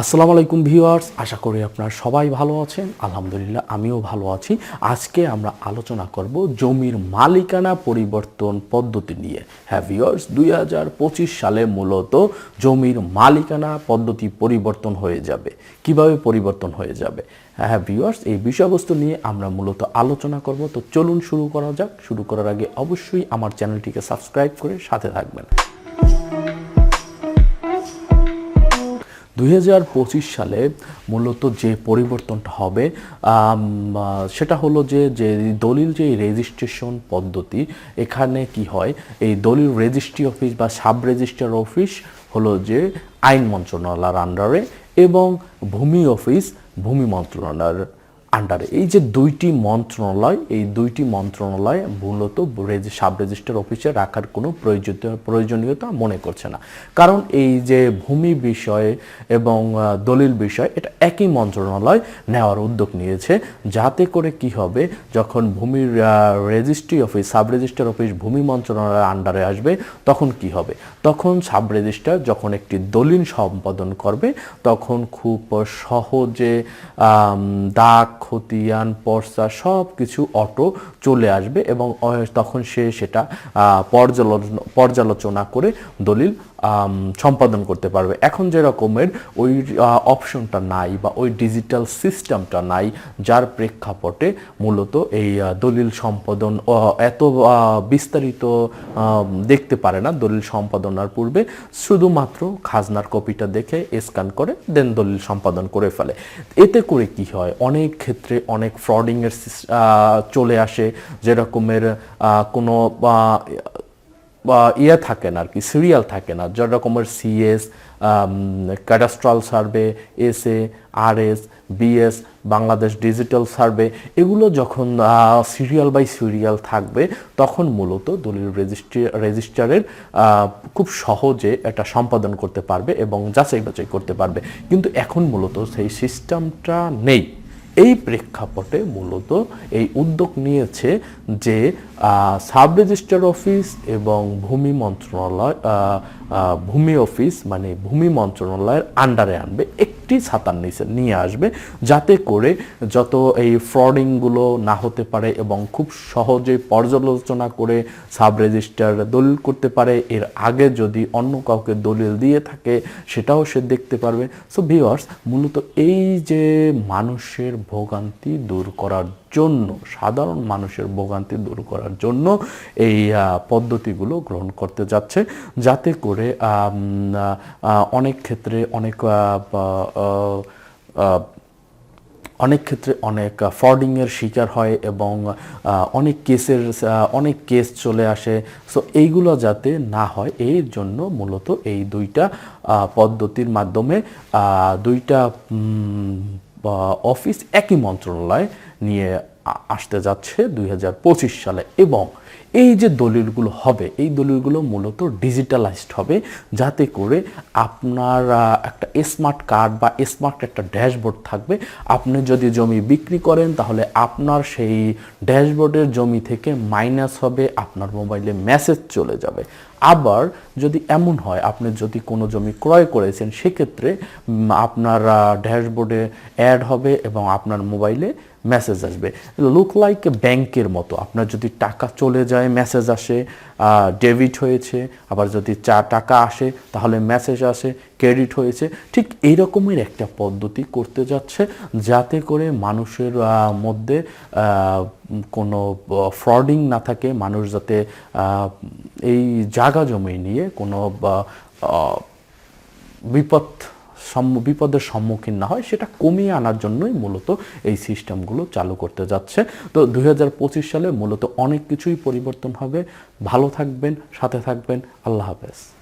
আসসালামু আলাইকুম ভিউয়ার্স, আশা করি আপনারা সবাই ভালো আছেন। আলহামদুলিল্লাহ, আমিও ভালো আছি। আজকে আমরা আলোচনা করব জমির মালিকানা পরিবর্তন পদ্ধতি নিয়ে। হ্যাঁ ভিউয়ার্স, দুই হাজার পঁচিশ সালে মূলত জমির মালিকানা পদ্ধতি পরিবর্তন হয়ে যাবে। কীভাবে পরিবর্তন হয়ে যাবে? হ্যাঁ ভিউয়ার্স, এই বিষয়বস্তু নিয়ে আমরা মূলত আলোচনা করব। তো চলুন শুরু করা যাক। শুরু করার আগে অবশ্যই আমার চ্যানেলটিকে সাবস্ক্রাইব করে সাথে থাকবেন। দুই হাজার পঁচিশ সালে মূলত যে পরিবর্তনটা হবে সেটা হলো যে যে দলিল যে রেজিস্ট্রেশন পদ্ধতি, এখানে কি হয়, এই দলিল রেজিস্ট্রি অফিস বা সাব রেজিস্ট্রার অফিস হলো যে আইন মন্ত্রণালয়ের আন্ডারে এবং ভূমি অফিস ভূমি মন্ত্রণালয়ের আন্ডারে এই যে দুইটি মন্ত্রণালয়, এই দুইটি মন্ত্রণালয় মূলত সাব রেজিস্টার অফিসে রাখার কোনো প্রয়োজনীয়তা মনে করছে না। কারণ এই যে ভূমি বিষয়ে এবং দলিল বিষয়, এটা একই মন্ত্রণালয় নেওয়ার উদ্যোগ নিয়েছে। যাতে করে কি হবে, যখন ভূমির registry office sub register office ভূমি মন্ত্রণালয়ের আন্ডারে আসবে, তখন কি হবে? তখন সাব রেজিস্টার যখন একটি দলিল সম্পাদন করবে, তখন খুব সহজে দাগ খতিয়ান পর্সা সব কিছু অটো চলে আসবে এবং তখন সে সেটা পর্যালোচনা করে দলিল সম্পাদন করতে পারবে। এখন যে রকমের ওই অপশনটা নাই বা ওই ডিজিটাল সিস্টেমটা নাই, যার প্রেক্ষাপটে মূলত এই দলিল সম্পাদন এত বিস্তারিত দেখতে পারে না দলিল সম্পাদনার পূর্বে। শুধুমাত্র খাজনার কপিটা দেখে স্ক্যান করে দেন দলিল সম্পাদন করে ফেলে। এতে করে কি হয়? অনেক ক্ষেত্রে অনেক ফ্রডিংয়ের চলে আসে, যেরকমের কোনো ইয়ে থাকে না আর কি সিরিয়াল থাকে না। যত রকমের CS cadastral survey S A R S BS Bangladesh digital survey এগুলো যখন সিরিয়াল বাই সিরিয়াল থাকবে, তখন মূলত দলিল রেজিস্ট্রি রেজিস্টারের খুব সহজে এটা সম্পাদন করতে পারবে এবং যাচাই বাছাই করতে পারবে। কিন্তু এখন মূলত সেই সিস্টেমটা নেই। এই প্রেক্ষাপটে মূলত এই উদ্যোগ নিয়েছে যে সাব রেজিস্টার অফিস এবং ভূমি মন্ত্রণালয় ভূমি অফিস মানে ভূমি মন্ত্রণালয়ের আন্ডারে আনবে। একটি ছাতার নিচে নিয়ে আসবে যাতে করে যত এই ফ্রডিংগুলো না হতে পারে এবং খুব সহজে পর্যালোচনা করে সাব রেজিস্টার দলিল করতে পারে, এর আগে যদি অন্য কাউকে দলিল দিয়ে থাকে সেটাও সে দেখতে পারবে। সো ভিওয়ার্স মূলত এই যে মানুষের ভোগান্তি দূর করার জন্য, সাধারণ মানুষের ভোগান্তি দূর করার জন্য এই পদ্ধতিগুলো গ্রহণ করতে যাচ্ছে। যাতে করে অনেক ক্ষেত্রে অনেক অনেক ক্ষেত্রে অনেক ফ্রডিংয়ের শিকার হয় এবং অনেক কেসের অনেক কেস চলে আসে। সো এইগুলো যাতে না হয় এই জন্য মূলত এই দুইটা পদ্ধতির মাধ্যমে দুইটা অফিস একই মন্ত্রণালয় নিয়ে আসতে যাচ্ছে দুই হাজার পঁচিশ সালে এবং এই যে দলিলগুলো হবে, এই দলিলগুলো মূলত ডিজিটালাইজড হবে যাতে করে আপনার একটা স্মার্ট কার্ড বা স্মার্ট একটা ড্যাশবোর্ড থাকবে। আপনি যদি জমি বিক্রি করেন তাহলে আপনার সেই ড্যাশবোর্ডের জমি থেকে মাইনাস হবে, আপনার মোবাইলে মেসেজ চলে যাবে। আবার যদি এমন হয়, আপনি যদি কোনো জমি ক্রয় করেছেন, সেক্ষেত্রে আপনার ড্যাশবোর্ডে অ্যাড হবে এবং আপনার মোবাইলে মেসেজ আসবে। লুক লাইক ব্যাংকের মতো। আপনার যদি টাকা চলে যায় মেসেজ আসে ডেবিট হয়েছে, আবার যদি চা, টাকা আসে, তাহলে মেসেজ আসে ক্রেডিট হয়েছে। ঠিক এই রকমের একটা পদ্ধতি করতে যাচ্ছে, যাতে করে মানুষের মধ্যে কোনো ফ্রডিং না থাকে। মানুষ যাতে এই জায়গা জমি নিয়ে কোনো বিপদ বিপদের সম্মুখীন না হয়, সেটা কমিয়ে আনার জন্যই মূলত এই সিস্টেমগুলো চালু করতে যাচ্ছে। তো দু হাজার পঁচিশ সালে মূলত অনেক কিছুই পরিবর্তন হবে। ভালো থাকবেন, সাথে থাকবেন। আল্লাহ হাফেজ।